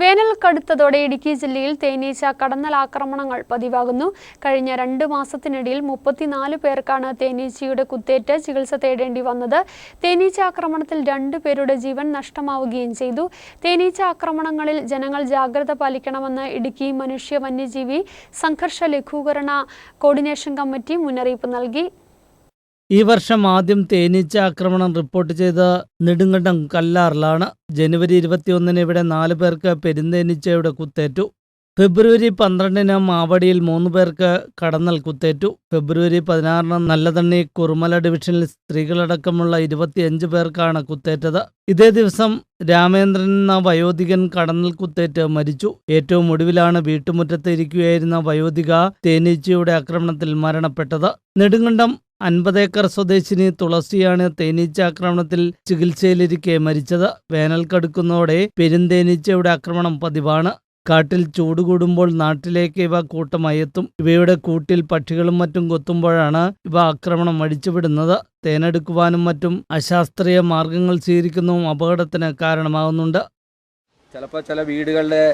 വേനൽ കടുത്തതോടെ ഇടുക്കി ജില്ലയിൽ തേനീച്ച കടന്നൽ ആക്രമണങ്ങൾ പതിവാകുന്നു. കഴിഞ്ഞ രണ്ട് മാസത്തിനിടയിൽ മുപ്പത്തിനാല് പേർക്കാണ് തേനീച്ചയുടെ കുത്തേറ്റ് ചികിത്സ തേടേണ്ടി വന്നത്. തേനീച്ച ആക്രമണത്തിൽ രണ്ടു പേരുടെ ജീവൻ നഷ്ടമാവുകയും ചെയ്തു. തേനീച്ച ആക്രമണങ്ങളിൽ ജനങ്ങൾ ജാഗ്രത പാലിക്കണമെന്ന് ഇടുക്കി മനുഷ്യ വന്യജീവി സംഘർഷ ലഘൂകരണ കോർഡിനേഷൻ കമ്മിറ്റി മുന്നറിയിപ്പ് നൽകി. ഈ വർഷം ആദ്യം തേനീച്ച ആക്രമണം റിപ്പോർട്ട് ചെയ്ത നെടുങ്കണ്ടം കല്ലാറിലാണ് ജനുവരി ഇരുപത്തിയൊന്നിന് ഇവിടെ നാല് പേർക്ക് പെരുന്തേനീച്ചയുടെ കുത്തേറ്റു. ഫെബ്രുവരി പന്ത്രണ്ടിന് മാവടിയിൽ മൂന്ന് പേർക്ക് കടന്നൽ കുത്തേറ്റു. ഫെബ്രുവരി പതിനാറിന് നല്ലതണ്ണി കുറുമല ഡിവിഷനിൽ സ്ത്രീകളടക്കമുള്ള ഇരുപത്തിയഞ്ച് പേർക്കാണ് കുത്തേറ്റത്. ഇതേ ദിവസം രാമേന്ദ്രൻ എന്ന വയോധികൻ കടന്നൽ കുത്തേറ്റ് മരിച്ചു. ഏറ്റവും ഒടുവിലാണ് വീട്ടുമുറ്റത്ത് ഇരിക്കുകയായിരുന്ന വയോധിക തേനീച്ചയുടെ ആക്രമണത്തിൽ മരണപ്പെട്ടത്. നെടുങ്കണ്ടം അൻപതേക്കർ സ്വദേശിനി തുളസിയാണ് തേനീച്ച ആക്രമണത്തിൽ ചികിത്സയിലിരിക്കെ മരിച്ചത്. വേനൽ കടുക്കുന്നതോടെ പെരുന്തേനീച്ചയുടെ ആക്രമണം പതിവാണ്. കാട്ടിൽ ചൂട് കൂടുമ്പോൾ നാട്ടിലേക്ക് ഇവ കൂട്ടമായി എത്തും. ഇവയുടെ കൂട്ടിൽ പക്ഷികളും മറ്റും കൊത്തുമ്പോഴാണ് ഇവ ആക്രമണം അടിച്ചുവിടുന്നത്. തേനെടുക്കുവാനും മറ്റും അശാസ്ത്രീയ മാർഗങ്ങൾ സ്വീകരിക്കുന്നതും അപകടത്തിന് കാരണമാകുന്നുണ്ട്. ചിലപ്പോൾ ചില വീടുകളുടെ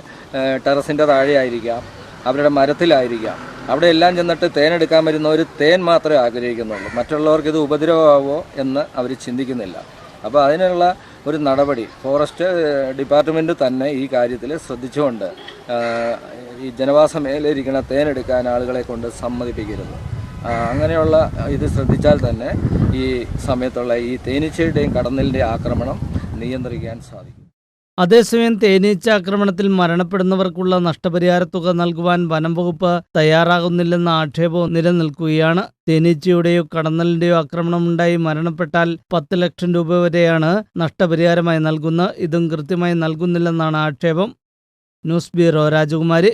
ടെറസിന്റെ താഴെയായിരിക്കാം. അവരുടെ മരത്തിലായിരിക്കാം. അവിടെ എല്ലാം ചെന്നിട്ട് തേനെടുക്കാൻ വരുന്നവർ തേൻ മാത്രമേ ആഗ്രഹിക്കുന്നുള്ളൂ. മറ്റുള്ളവർക്ക് ഇത് ഉപദ്രവമാവോ എന്ന് അവർ ചിന്തിക്കുന്നില്ല. അപ്പോൾ അതിനുള്ള ഒരു നടപടി ഫോറസ്റ്റ് ഡിപ്പാർട്ട്മെന്റ് തന്നെ ഈ കാര്യത്തിൽ ശ്രദ്ധിച്ചുകൊണ്ട് ഈ ജനവാസ മേഖലയിരിക്കുന്ന തേനെടുക്കാൻ ആളുകളെ കൊണ്ട് സമ്മതിപ്പിക്കരുത്. അങ്ങനെയുള്ള ഇത് ശ്രദ്ധിച്ചാൽ തന്നെ ഈ സമയത്തുള്ള ഈ തേനീച്ചയുടെയും കടന്നലിന്റെയും ആക്രമണം നിയന്ത്രിക്കാൻ സാധിക്കും. അതേസമയം തേനീച്ച ആക്രമണത്തിൽ മരണപ്പെടുന്നവർക്കുള്ള നഷ്ടപരിഹാര തുക നൽകുവാൻ വനം വകുപ്പ് തയ്യാറാകുന്നില്ലെന്ന ആക്ഷേപവും നിലനിൽക്കുകയാണ്. തേനീച്ചയുടെയോ കടന്നലിന്റെയോ ആക്രമണമുണ്ടായി മരണപ്പെട്ടാൽ പത്ത് ലക്ഷം രൂപ വരെയാണ് നഷ്ടപരിഹാരമായി നൽകുന്നത്. ഇതും കൃത്യമായി നൽകുന്നില്ലെന്നാണ് ആക്ഷേപം. ന്യൂസ് ബ്യൂറോ രാജകുമാരി.